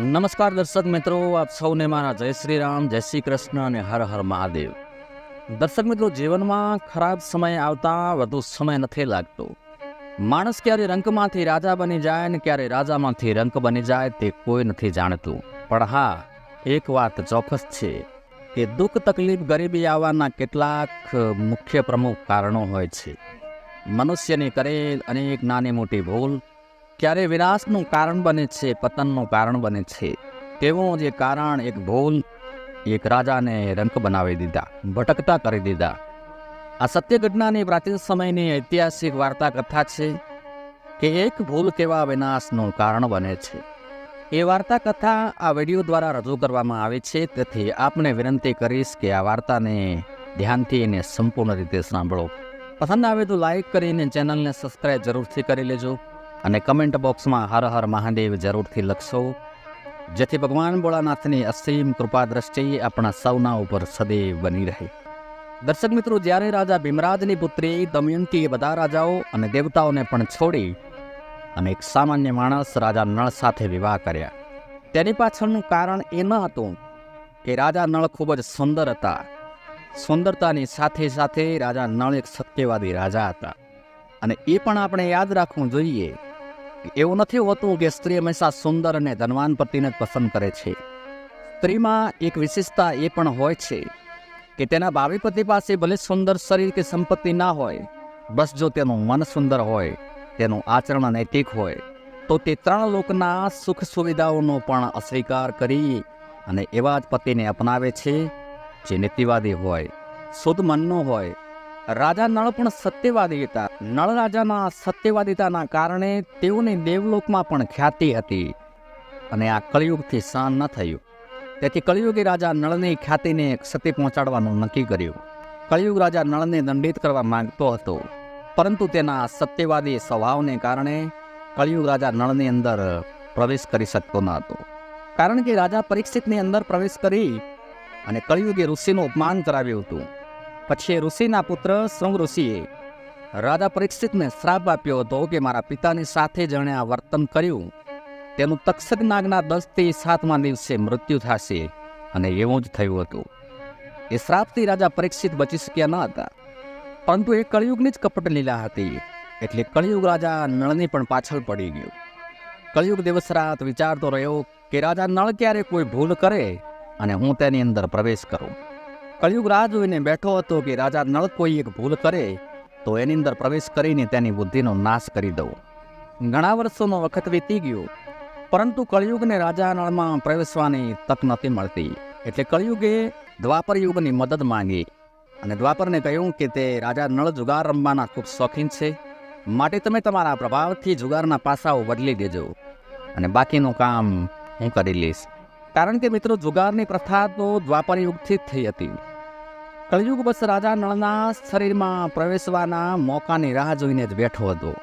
નમસ્કાર દર્શક મિત્રો, આપ સૌને મારા જય શ્રી રામ, જય શ્રી કૃષ્ણ અને હર હર મહાદેવ. દર્શક મિત્રો, જીવનમાં ખરાબ સમય આવતા વધુ સમય નથી લાગતો. માણસ ક્યારે રંકમાંથી રાજા બની જાય ને ક્યારે રાજામાંથી રંક બની જાય તે કોઈ નથી જાણતું. પણ હા, એક વાત ચોક્કસ છે કે દુઃખ તકલીફ ગરીબી આવવાના કેટલાક મુખ્ય પ્રમુખ કારણો હોય છે. મનુષ્યની કરેલ અનેક નાની મોટી ભૂલ ક્યારે વિનાશનું કારણ બને છે, પતનનું કારણ બને છે. તેવું જે કારણ, એક ભૂલ, એક રાજાને રંક બનાવી દીધા, ભટકતા કરી દીધા. આ સત્ય ઘટનાની પ્રાચીન સમયની ઐતિહાસિક વાર્તા કથા છે કે એક ભૂલ કેવા વિનાશનું કારણ બને છે. એ વાર્તા કથા આ વીડિયો દ્વારા રજૂ કરવામાં આવી છે, તેથી આપને વિનંતી કરીશ કે આ વાર્તાને ધ્યાનથી અને સંપૂર્ણ રીતે સાંભળો. પસંદ આવે તો લાઈક કરીને ચેનલને સબસ્ક્રાઈબ જરૂરથી કરી લેજો. અને કમેન્ટ બોક્સમાં હર હર મહાદેવ જરૂરથી લખશો. જેથી ભગવાન ભોળાનાથની અસીમ કૃપા દ્રષ્ટિ આપણા સૌના ઉપર સદૈવ બની રહે. દર્શક મિત્રો, જ્યારે રાજા ભીમરાજની પુત્રી દમયંતીએ બધા રાજાઓ અને દેવતાઓને પણ છોડી અને એક સામાન્ય માણસ રાજા નળ સાથે વિવાહ કર્યા, તેની પાછળનું કારણ એ ન હતું કે રાજા નળ ખૂબ જ સુંદર હતા. સુંદરતાની સાથે સાથે રાજા નળ એક સત્યવાદી રાજા હતા. અને એ પણ આપણે યાદ રાખવું જોઈએ એવું નથી હોતું કે સ્ત્રી હંમેશા સુંદર અને ધનવાન પતિને જ પસંદ કરે છે. સ્ત્રીમાં એક વિશેષતા એ પણ હોય છે કે તેના ભાવિ પતિ પાસે ભલે સુંદર શરીર કે સંપત્તિ ના હોય, બસ જો તેનું મન સુંદર હોય, તેનું આચરણ નૈતિક હોય, તો તે ત્રણ લોકના સુખ સુવિધાઓનો પણ અસ્વીકાર કરી અને એવા જ પતિને અપનાવે છે જે નીતિવાદી હોય, શુદ્ધ મનનો હોય રાજા નળ પણ સત્યવાદી હતા. નળ રાજાના સત્યવાદિતાના કારણે તેઓની દેવલોકમાં પણ ખ્યાતિ હતી. અને આ કળિયુગથી સહન ન થયું. તેથી કળિયુગી રાજા નળની ખ્યાતિને ક્ષતિ પહોંચાડવાનું નક્કી કર્યું. કળિયુગ રાજા નળને દંડિત કરવા માંગતો હતો. પરંતુ તેના સત્યવાદી સ્વભાવને કારણે કળિયુગ રાજા નળની અંદર પ્રવેશ કરી શકતો ન હતો. કારણ કે રાજા પરીક્ષિતની અંદર પ્રવેશ કરી અને કળિયુગે ઋષિનું અપમાન કરાવ્યું હતું. પછી ઋષિના પુત્ર શૃંગ ઋષિએ રાજા પરીક્ષિતને શ્રાપ આપ્યો હતો કે મારા પિતાની સાથે જણે આ વર્તન કર્યું. તેનું તક્ષક નાગના દસથી સાતમા દિવસે મૃત્યુ થશે અને એવું જ થયું હતું. એ શ્રાપથી રાજા પરીક્ષિત બચી શક્યા ન હતા. પરંતુ એ કળિયુગની જ કપટ લીલા હતી. એટલે કળિયુગ રાજા નળની પણ પાછળ પડી ગયું. કળિયુગ દિવસ રાત વિચારતો રહ્યો કે રાજા નળ ક્યારે કોઈ ભૂલ કરે અને હું તેની અંદર પ્રવેશ કરું. કળિયુગ રાહ જોઈને બેઠો હતો કે રાજા નળ કોઈ એક ભૂલ કરે, તો એની અંદર પ્રવેશ કરીને તેની બુદ્ધિનો નાશ કરી દઉં. ઘણા વર્ષોનો વખત વીતી ગયો, પરંતુ કળિયુગને રાજા નળમાં પ્રવેશવાની તક નહોતી મળતી. એટલે કળિયુગે દ્વાપર યુગની મદદ માંગી અને દ્વાપરને કહ્યું કે તે રાજા નળ જુગાર રમવાના ખૂબ શોખીન છે. માટે તમે તમારા પ્રભાવથી જુગારના પાસાઓ બદલી દેજો અને બાકીનું કામ હું કરી લઈશ. કારણ કે મિત્રો, જુગારની પ્રથા તો દ્વાપર યુગથી જ થઈ હતી. કળિયુગ બસ રાજા નળના શરીરમાં પ્રવેશવાના મોકાની રાહ જોઈને જ બેઠો હતો.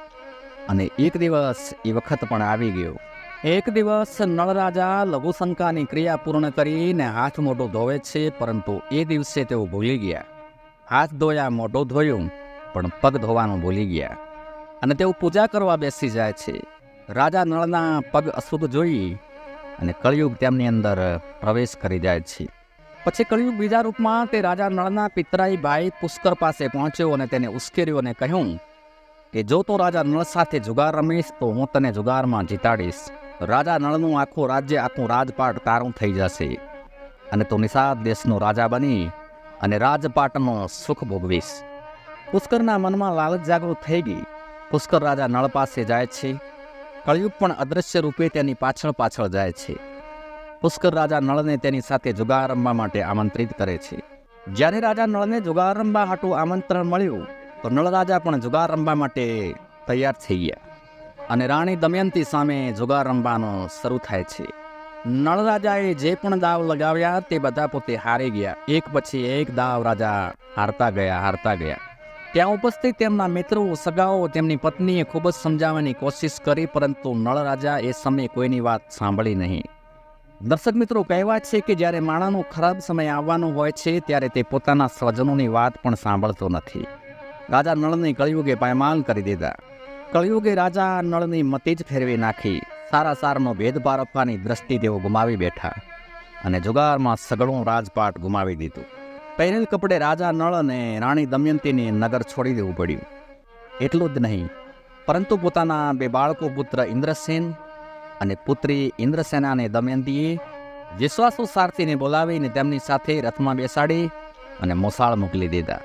અને એક દિવસ એ વખત પણ આવી ગયો. એક દિવસ નળ રાજા લઘુશંકાની ક્રિયા પૂર્ણ કરીને હાથ મોઢું ધોવે છે, પરંતુ એ દિવસે તેઓ ભૂલી ગયા. હાથ ધોયા, મોઢું ધોયું, પણ પગ ધોવાનું ભૂલી ગયા. અને તેઓ પૂજા કરવા બેસી જાય છે. રાજા નળના પગ અશુદ્ધ જોઈ અને કળિયુગ તેમની અંદર પ્રવેશ કરી જાય છે. પછી કળિયુગ બીજા રૂપમાં તે રાજા નળના પિતરાઈ ભાઈ પુષ્કર પાસે પહોંચ્યો અને તેને ઉશ્કેર્યો અને કહ્યું કે જો તો રાજા નળ સાથે જુગાર રમીશ, તો હું તને જુગારમાં જીતાડીશ. રાજા નળનું આખું રાજ્ય આખું રાજપાટ તારું થઈ જશે અને તું નિષાદ દેશનો રાજા બની અને રાજપાટનો સુખ ભોગવીશ. પુષ્કરના મનમાં લાલચ જાગૃત થઈ ગઈ. પુષ્કર રાજા નળ પાસે જાય છે. કળિયુગ પણ અદૃશ્ય રૂપે તેની પાછળ પાછળ જાય છે. પુષ્કર રાજા નળને તેની સાથે જુગાર રમવા માટે આમંત્રિત કરે છે. જ્યારે રાજા નળને જુગાર રમવા હાટું આમંત્રણ મળ્યું, તો નળ રાજા પણ જુગાર રમવા માટે તૈયાર થઈ ગયા. અને રાણી દમયંતી સામે જુગાર રમવાનો શરૂ થાય છે. નળ રાજાએ જે પણ દાવ લગાવ્યા તે બધા પોતે હારી ગયા. એક પછી એક દાવ રાજા હારતા ગયા હારતા ગયા. ત્યાં ઉપસ્થિત તેમના મિત્રો, સગાઓ, તેમની પત્નીએ ખૂબ જ સમજાવવાની કોશિશ કરી, પરંતુ નળ રાજા એ સમયે કોઈની વાત સાંભળી નહીં. દર્શક મિત્રો, કહેવાય છે કે જ્યારે માણાનો ખરાબ સમય આવવાનો હોય છે, ત્યારે તે પોતાના સ્વજનોની વાત પણ સાંભળતો નથી. રાજા નળને કળિયુગે પાયમાલ કરી દીધા. કળિયુગે રાજા નળની મતી જ ફેરવી નાખી. સારા સારનો ભેદ આપવાની દ્રષ્ટિ તેઓ ગુમાવી બેઠા અને જુગારમાં સગળું રાજપાટ ગુમાવી દીધું. પહેરેલ કપડે રાજા નળ અને રાણી દમયંતીને નગર છોડી દેવું પડ્યું. એટલું જ નહીં, પરંતુ પોતાના બે બાળકો પુત્ર ઇન્દ્રસેન અને પુત્રી ઇન્દ્રસેનાને દમયંતીએ વિશ્વાસુ સારથીને બોલાવીને તેમની સાથે રથમાં બેસાડી અને મોસાળ મોકલી દીધા.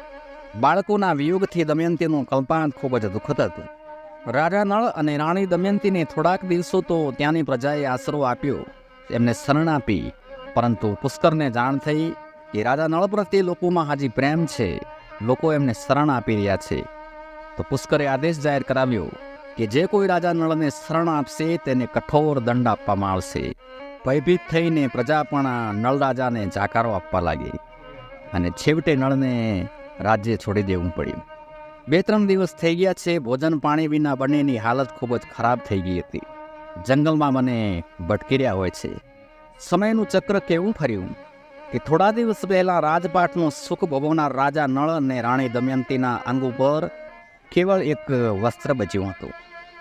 બાળકોના વિયોગથી દમયંતીનું કલ્પાંત ખૂબ જ દુઃખદ હતું. રાજા નળ અને રાણી દમયંતીને થોડાક દિવસો તો ત્યાંની પ્રજાએ આશરો આપ્યો. એમને શરણ આપી, પરંતુ પુષ્કરને જાણ થઈ કે રાજા નળ પ્રત્યે લોકોમાં હાજી પ્રેમ છે. લોકો એમને શરણ આપી રહ્યા છે. તો પુષ્કરે આદેશ જાહેર કરાવ્યો. કે જે કોઈ રાજા નળને શરણ આપશે, તેને કઠોર દંડ આપવામાં આવશે. ભયભીત થઈને પ્રજા પણ નળ રાજાને જાકારો આપવા લાગી અને છેવટે નળને રાજ્ય છોડી દેવું પડ્યું. બે ત્રણ દિવસ થઈ ગયા છે, ભોજન પાણી વિના બંનેની હાલત ખૂબ જ ખરાબ થઈ ગઈ હતી. જંગલમાં મને ભટકી રહ્યા હોય છે. સમયનું ચક્ર કેવું ફર્યું? કે થોડા દિવસ પહેલાં રાજપાટનું સુખ ભોગવનાર રાજા નળ અને રાણી દમયંતીના અંગ ઉપર કેવળ એક વસ્ત્ર બચ્યું હતું.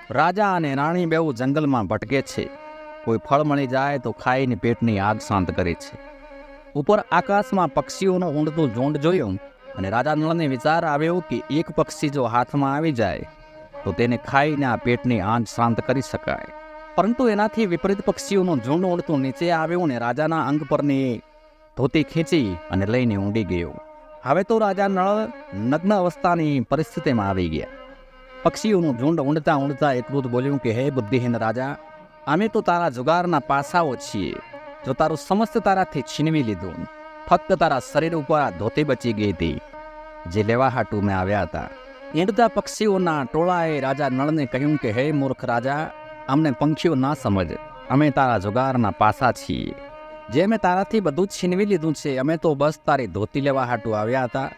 રાજા અને રાણી બેઉ જંગલમાં ભટકે છે. કોઈ ફળ મળી જાય તો ખાઈને પેટની આગ શાંત કરે છે. ઉપર આકાશમાં પક્ષીઓનું ઊંડતું ઝુંડ જોયું અને રાજા નળને વિચાર આવ્યો કે એક પક્ષી જો હાથમાં આવી જાય તો તેને ખાઈને આ પેટની આંચ શાંત કરી શકાય. પરંતુ એનાથી વિપરીત પક્ષીઓનું ઝુંડ ઉડતું નીચે આવ્યું અને રાજાના અંગ પરની ધોતી ખેંચી અને લઈને ઊંડી ગયો. હવે તો રાજા નળ નગ્ન અવસ્થાની પરિસ્થિતિમાં આવી ગયા. પક્ષીઓનું ઝુંડ ઊંડતા ઊંડતા એટલું જ બોલ્યું કે, હે બુદ્ધિહીન રાજા, અમે તો તારા જુગારના પાસાઓ છીએ. જો તારું સમસ્ત તારાથી છીનવી લીધું, ફક્ત તારા શરીર ઉપર આ ધોતી બચી ગઈ હતી. જે લેવા હાટુ મેં આવ્યા હતા. એંડતા પક્ષીઓના ટોળાએ રાજા નળને કહ્યું કે, હે મૂર્ખ રાજા, અમને પંખીઓ ના સમજ. અમે તારા જુગારના પાસા છીએ. જે મેં તારાથી બધું જ છીનવી લીધું છે, અમે તો બસ તારી ધોતી લેવા હાટુ આવ્યા હતા.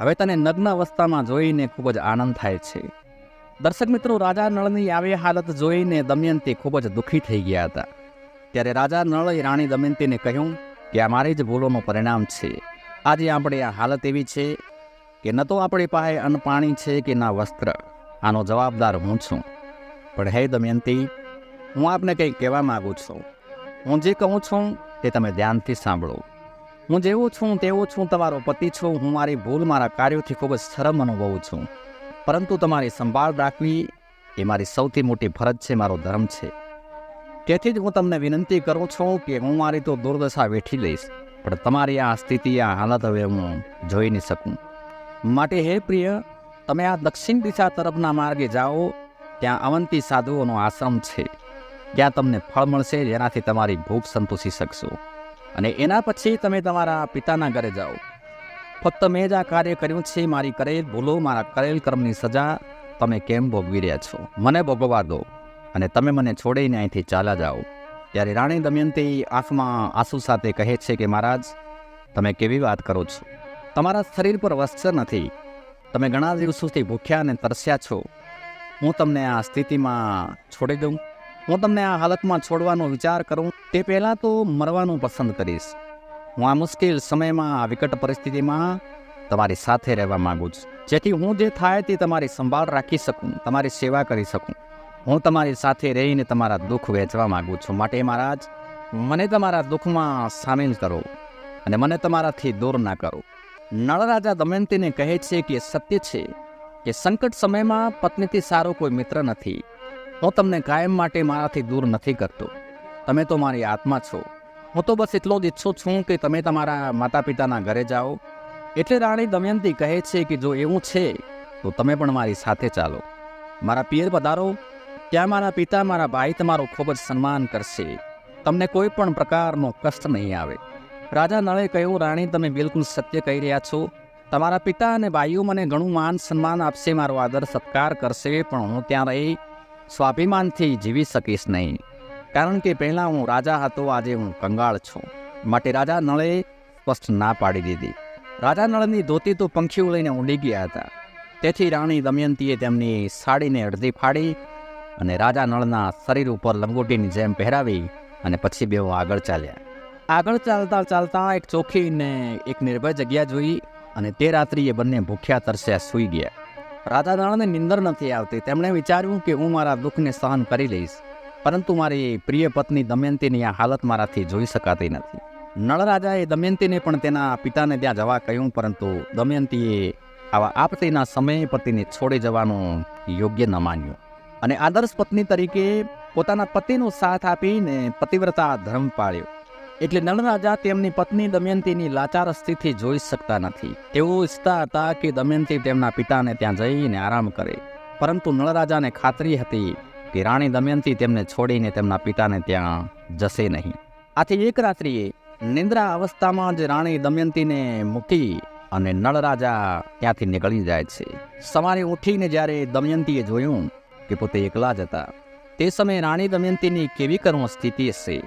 હવે તને નગ્ન અવસ્થામાં જોઈને ખૂબ જ આનંદ થાય છે. દર્શક મિત્રો, રાજા નળની આવી હાલત જોઈને દમયંતી ખૂબ જ દુઃખી થઈ ગયા હતા. ત્યારે રાજા નળે રાણી દમયંતીને કહ્યું કે આ મારી જ ભૂલોનું પરિણામ છે. આજે આપણે આ હાલત એવી છે કે ન તો આપણી પાસે અન્ન પાણી છે કે ના વસ્ત્ર. આનો જવાબદાર હું છું. પણ હે દમયંતી, હું આપને કંઈક કહેવા માગું છું. હું જે કહું છું તે તમે ધ્યાનથી સાંભળો. હું જેવો છું તેવો છું તમારો પતિ છું. હું મારી ભૂલ મારા કાર્યોથી ખૂબ જ શરમ અનુભવું છું. પરંતુ તમારી સંભાળ રાખવી એ મારી સૌથી મોટી ફરજ છે, મારો ધર્મ છે. તેથી જ હું તમને વિનંતી કરું છું કે હું મારી તો દુર્દશા વેઠી લઈશ, પણ તમારી આ સ્થિતિ, આ હાલત હવે હું જોઈ નહીં શકું. માટે હે પ્રિય, તમે આ દક્ષિણ દિશા તરફના માર્ગે જાઓ. ત્યાં અવંતી સાધુઓનો આશ્રમ છે. ત્યાં તમને ફળ મળશે, જેનાથી તમારી ભૂખ સંતોષી શકશો. અને એના પછી તમે તમારા પિતાના ઘરે જાઓ. ફક્ત મેં જ આ કાર્ય કર્યું છે, મારી કરેલ ભૂલો, મારા કરેલ કર્મની સજા તમે કેમ ભોગવી રહ્યા છો? મને ભોગવવા દો અને તમે મને છોડીને અહીંથી ચાલ્યા જાઓ. ત્યારે રાણી દમયંતી આંખમાં આંસુ સાથે કહે છે કે, મહારાજ, તમે કેવી વાત કરો છો? તમારા શરીર પર વસ્ત્ર નથી. તમે ઘણા દિવસોથી ભૂખ્યા અને તરસ્યા છો. હું તમને આ સ્થિતિમાં છોડી દઉં. હું તમને આ હાલતમાં છોડવાનો વિચાર કરું, તે પહેલાં તો મરવાનું પસંદ કરીશ. હું આ મુશ્કેલ સમયમાં, આ વિકટ પરિસ્થિતિમાં તમારી સાથે રહેવા માગું છું. જેથી હું જે થાય તે તમારી સંભાળ રાખી શકું, તમારી સેવા કરી શકું. હું તમારી સાથે રહીને તમારા દુઃખ વહેંચવા માગું છું. માટે મહારાજ, મને તમારા દુઃખમાં સામેલ કરો અને મને તમારાથી દૂર ના કરો. નળરાજા દમયંતીને કહે છે કે સત્ય છે કે સંકટ સમયમાં પત્નીથી સારો કોઈ મિત્ર નથી. હું તમને કાયમ માટે મારાથી દૂર નથી કરતો. તમે તો મારી આત્મા છો. હું તો બસ એટલો જ ઈચ્છું છું કે તમે તમારા માતા પિતાના ઘરે જાઓ. એટલે રાણી દમયંતી કહે છે કે જો એવું છે, તો તમે પણ મારી સાથે ચાલો. મારા પિયર પધારો, ત્યાં મારા પિતા, મારા ભાઈ તમારું ખૂબ જ સન્માન કરશે. તમને કોઈ પણ પ્રકારનો કષ્ટ નહીં આવે. રાજા નળે કહ્યું, રાણી, તમે બિલકુલ સત્ય કહી રહ્યા છો. તમારા પિતા અને ભાઈઓ મને ઘણું માન સન્માન આપશે, મારો આદર સત્કાર કરશે, પણ હું ત્યાં રહી સ્વાભિમાનથી જીવી શકીશ નહીં. કારણ કે પહેલાં હું રાજા હતો, આજે હું કંગાળ છું. માટે રાજા નળે સ્પષ્ટ ના પાડી દીધી. રાજા નળની ધોતી તો પંખીઓ લઈને ઊંડી ગયા હતા. તેથી રાણી દમયંતીએ તેમની સાડીને અડધી ફાડી અને રાજા નળના શરીર ઉપર લંગોટીની જેમ પહેરાવી અને પછી બેઓ આગળ ચાલ્યા. આગળ ચાલતા ચાલતા એક ચોખ્ખી એક નિર્ભય જગ્યા જોઈ અને તે રાત્રિએ બંને ભૂખ્યા તરસ્યા સૂઈ ગયા. રાજા નળને નિંદર નથી આવતી. તેમણે વિચાર્યું કે હું મારા દુઃખને સહન કરી લઈશ, પરંતુ મારી પ્રિય પત્ની દમયંતીની આ હાલત મારાથી જોઈ શકાતી નથી. નળ રાજાએ દમયંતીને પણ તેના પિતાને ત્યાં જવા કહ્યું, પરંતુ દમયંતીએ આવા આપતીના સમયે પતિને છોડી જવાનું યોગ્ય ન માન્યું. અને આદર્શ પત્ની તરીકે પોતાના પતિનો સાથ આપીને પતિવ્રતા ધર્મ પાળ્યો. એટલે નળરાજા તેમની પત્ની દમયંતીની લાચાર સ્થિતિ જોઈ શકતા નથી. તેઓ ઈચ્છતા હતા કે દમયંતી તેમના પિતાને ત્યાં જઈને આરામ કરે. પરંતુ નળરાજાને ખાતરી હતી કે રાણી દમયંતી તેમને છોડીને તેમના પિતાને ત્યાં જશે નહીં. આથી એક રાત્રિએ નિંદ્રા અવસ્થામાં જ રાણી દમયંતીને મૂકી અને નળરાજા ત્યાંથી નીકળી જાય છે. સવારે ઉઠીને જ્યારે દમયંતીએ જોયું કે પોતે એકલા જ હતા, તે સમયે રાણી દમયંતીની કેવી કર્મ સ્થિતિ હશે?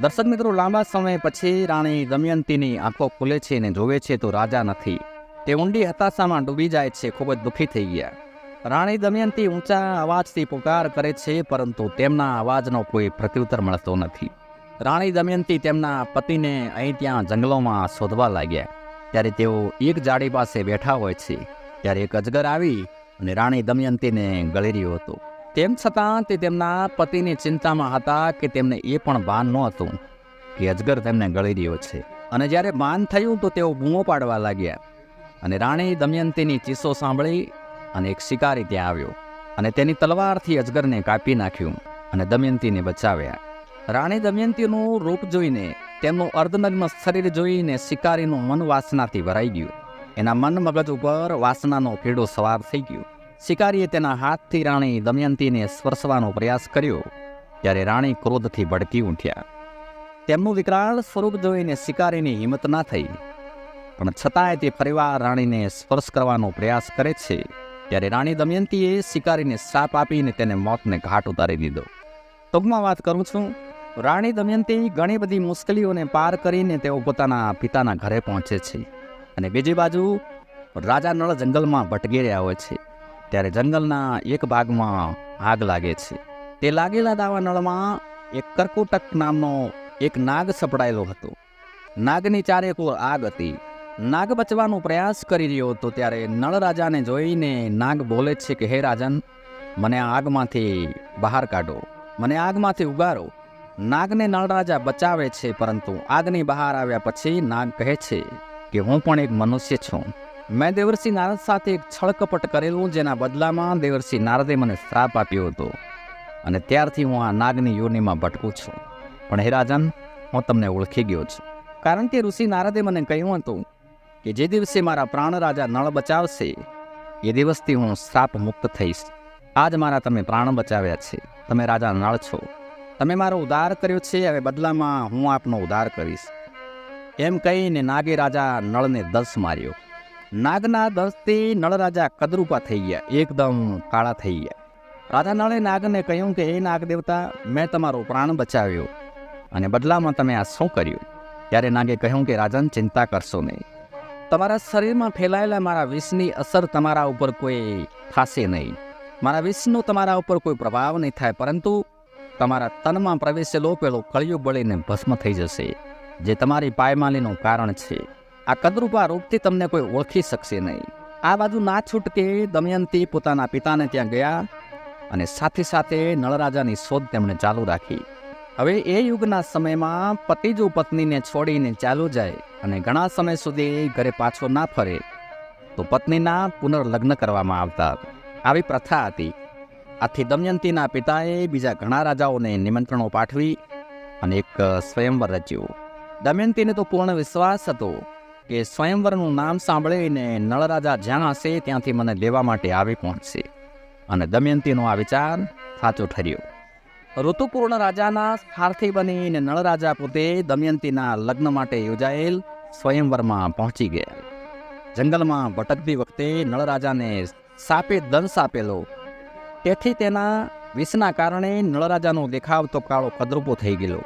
દર્શક મિત્રો, લાંબા સમય પછી રાણી દમયંતીની આંખો ખુલે છે અને જોવે છે તો રાજા નથી. તે ઊંડી હતાશામાં ડૂબી જાય છે, ખૂબ જ દુઃખી થઈ ગયા. રાણી દમયંતી ઊંચા અવાજથી પુકાર કરે છે, પરંતુ તેમના અવાજનો કોઈ પ્રત્યુત્તર મળતો નથી. રાણી દમયંતી તેમના પતિને અહીં ત્યાં જંગલોમાં શોધવા લાગ્યા. ત્યારે તેઓ એક જાડી પાસે બેઠા હોય છે. ત્યારે એક અજગર આવી અને રાણી દમયંતીને ગળેર્યું હતો. તેમ છતાં તે તેમના પતિની ચિંતામાં હતા કે તેમને એ પણ ભાન નહોતું કે અજગર તેમને ગળી રહ્યો છે. અને જ્યારે ભાન થયું તો તેઓ બૂમો પાડવા લાગ્યા. અને રાણી દમયંતીની ચીસો સાંભળી અને એક શિકારી ત્યાં આવ્યો. અને તેની તલવારથી અજગરને કાપી નાખ્યું અને દમયંતીને બચાવ્યા. રાણી દમયંતીનું રૂપ જોઈને, તેમનું અર્ધનગ્ન શરીર જોઈને શિકારીનું મન વાસનાથી ભરાઈ ગયું. એના મન મગજ ઉપર વાસનાનો પીડો સવાર થઈ ગયો. શિકારીએ તેના હાથથી રાણી દમયંતીને સ્પર્શવાનો પ્રયાસ કર્યો, ત્યારે રાણી ક્રોધથી ભડકી ઉઠ્યા. તેમનું વિકરાળ સ્વરૂપ જોઈને શિકારીની હિંમત ના થઈ. પણ છતાંય તે ફરીવાર રાણીને સ્પર્શ કરવાનો પ્રયાસ કરે છે, ત્યારે રાણી દમયંતીએ શિકારીને સાપ આપીને તેને મોતને ઘાટ ઉતારી દીધો. ટૂંકમાં વાત કરું છું, રાણી દમયંતી ઘણી બધી મુશ્કેલીઓને પાર કરીને તેઓ પોતાના પિતાના ઘરે પહોંચે છે અને બીજી બાજુ રાજા નળ જંગલમાં ભટકી રહ્યા હોય છે. ત્યારે જંગલના એક ભાગમાં આગ લાગે છે. તે લાગેલા દાવા નળમાં એક કર્કુટક નામનો એક નાગ સપડાયેલો હતો. નાગની ચારે કોર આગ હતી. નાગ બચવાનો પ્રયાસ કરી રહ્યો હતો ત્યારે નળ રાજાને જોઈને નાગ બોલે છે કે, હે રાજન, મને આ આગમાંથી બહાર કાઢો. મને આગમાંથી ઉગારો. નાગને નળરાજા બચાવે છે, પરંતુ આગની બહાર આવ્યા પછી નાગ કહે છે કે, હું પણ એક મનુષ્ય છું. મેં દેવર્ષિ નારદ સાથે એક છળકપટ કરેલું, જેના બદલામાં દેવર્ષિ નારદે મને શ્રાપ આપ્યો હતો. અને ત્યારથી હું આ નાગની યોનિમાં ભટકું છું. પણ હે રાજન, હું તમને ઓળખી ગયો છું. કારણ કે ઋષિ નારદે મને કહ્યું હતું કે જે દિવસે મારા પ્રાણ રાજા નળ બચાવશે, એ દિવસથી હું શ્રાપ મુક્ત થઈશ. આજ મારા તમે પ્રાણ બચાવ્યા છે. તમે રાજા નળ છો. તમે મારો ઉદ્ધાર કર્યો છે, હવે બદલામાં હું આપનો ઉદ્ધાર કરીશ. એમ કહીને નાગે રાજા નળને દસ માર્યો. નાગના દસથી નળ રાજા કદરૂપા થઈ ગયા, એકદમ કાળા થઈ ગયા. રાજા નળે નાગને કહ્યું કે, હે નાગ દેવતા મેં તમારો પ્રાણ બચાવ્યો અને બદલામાં તમે આ શું કર્યું? ત્યારે નાગે કહ્યું કે, રાજન, ચિંતા કરશો નહીં. તમારા શરીરમાં ફેલાયેલા મારા વિષની અસર તમારા ઉપર કોઈ થશે નહીં. મારા વિષનો તમારા ઉપર કોઈ પ્રભાવ નહીં થાય, પરંતુ તમારા તનમાં પ્રવેશેલો પેલો કળિયુગ બળીને ભસ્મ થઈ જશે, જે તમારી પાયમાલીનું કારણ છે. આ કદરૂપા રૂપથી તમને કોઈ ઓળખી શકશે નહીં. આ બાજુ ના છૂટકે દમયંતી પોતાના પિતાને ત્યાં ગયા અને સાથે સાથે નળરાજાની શોધ તેમણે ચાલુ રાખી. હવે એ યુગના સમયમાં પતિ જો પત્નીને છોડીને ચાલુ જાય અને ઘણા સમય સુધી ઘરે પાછો ના ફરે, તો પત્નીના પુનર્લગ્ન કરવામાં આવતા. આવી પ્રથા હતી. આથી દમયંતીના પિતાએ બીજા ઘણા રાજાઓને નિમંત્રણો પાઠવી અને એક સ્વયંવર રચ્યું. દમયંતીને તો પૂર્ણ વિશ્વાસ હતો. કે સ્વયંવરનું નામ સાંભળીને નળરાજા જ્યાં હશે ત્યાંથી મને લેવા માટે આવી પહોંચશે. અને દમયંતીનો આ વિચાર સાચો ઠર્યો. ઋતુપૂર્ણ રાજાના સારથી બનીને નળરાજા પોતે દમયંતીના લગ્ન માટે યોજાયેલ સ્વયંવરમાં પહોંચી ગયા. જંગલમાં ભટકતી વખતે નળરાજાને સાપે દંશ આપેલો તેથી તેના વિષના કારણે નળરાજાનો દેખાવ તો કાળો કદરૂપો થઈ ગયેલો.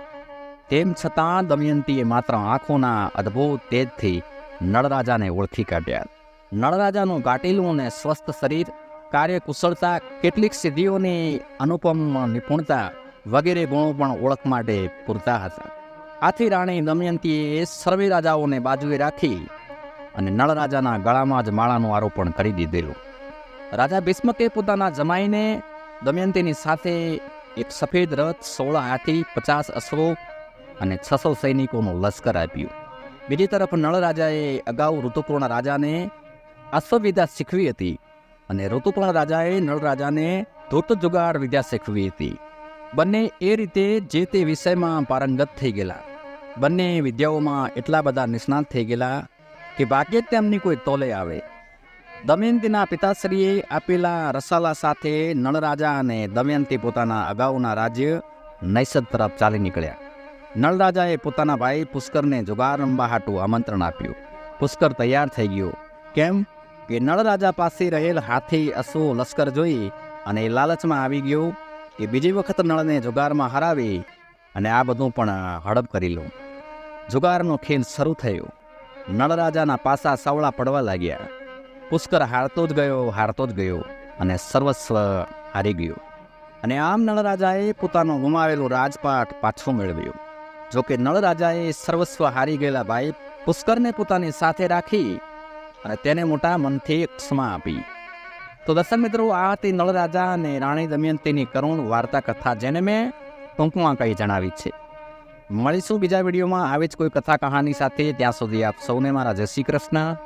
તેમ છતાં દમયંતીએ માત્ર આંખોના અદ્ભુત તેજથી નળરાજાને ઓળખી કાઢ્યા. નળરાજાનું ગાટીલું અને સ્વસ્થ શરીર, કાર્યકુશળતા, કેટલીક સિદ્ધિઓની અનુપમ નિપુણતા વગેરે ગુણો પણ ઓળખ માટે પૂરતા હતા. આથી રાણી દમયંતીએ સર્વે રાજાઓને બાજુએ રાખી અને નળરાજાના ગળામાં જ માળાનું આરોપણ કરી દીધેલું. રાજા ભીષ્મકે પોતાના જમાઈને દમયંતીની સાથે એક સફેદ રથ, સોળ હાથી, પચાસ અશ્વો અને છસો સૈનિકોનું લશ્કર આપ્યું. બીજી તરફ નળ રાજાએ અગાઉ ઋતુપૂર્ણ રાજાને અશ્વવિદ્યા શીખવી હતી અને ઋતુપૂર્ણ રાજાએ નળ રાજાને ધૂત જુગાડ વિદ્યા શીખવી હતી. બંને એ રીતે જે તે વિષયમાં પારંગત થઈ ગયેલા. બંને વિદ્યાઓમાં એટલા બધા નિષ્ણાત થઈ ગયેલા કે ભાગ્યે તેમની કોઈ તોલે આવે. દમયંતીના પિતાશ્રીએ આપેલા રસાલા સાથે નળ રાજા અને દમયંતી પોતાના અગાઉના રાજ્ય નૈસદ તરફ ચાલી નીકળ્યા. નળ રાજાએ પોતાના ભાઈ પુષ્કરને જુગાર રમવા હાટું આમંત્રણ આપ્યું. પુષ્કર તૈયાર થઈ ગયો. કેમ? કે નળરાજા પાસે રહેલ હાથી અશ્વો લશ્કર જોઈ અને લાલચમાં આવી ગયો કે બીજી વખત નળને જુગારમાં હરાવી અને આ બધું પણ હડપ કરી લઉં જુગારનો ખેલ શરૂ થયો. નળરાજાના પાસા સવળા પડવા લાગ્યા. પુષ્કર હારતો જ ગયો, હારતો જ ગયો અને સર્વસ્વ હારી ગયો. અને આમ નળરાજાએ પોતાનો ગુમાવેલો રાજપાટ પાછો મેળવ્યો. જો નળરાજાએ સર્વસ્વ હારી ગયેલા ભાઈ પુષ્કરને પોતાની સાથે રાખી અને તેને મોટા મનથી ક્ષમા આપી. તો દર્શક મિત્રો, આ હતી નળરાજા અને રાણી દમયંતીની કરુણ વાર્તા કથા જેને મેં ટૂંકમાં કહી જણાવી છે. મળીશું બીજા વિડીયોમાં. આવી જ કોઈ કથા કહાની સાથે ત્યાં સુધી આપ સૌને મારા જય શ્રી કૃષ્ણ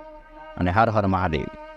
અને હર હર મહાદેવ.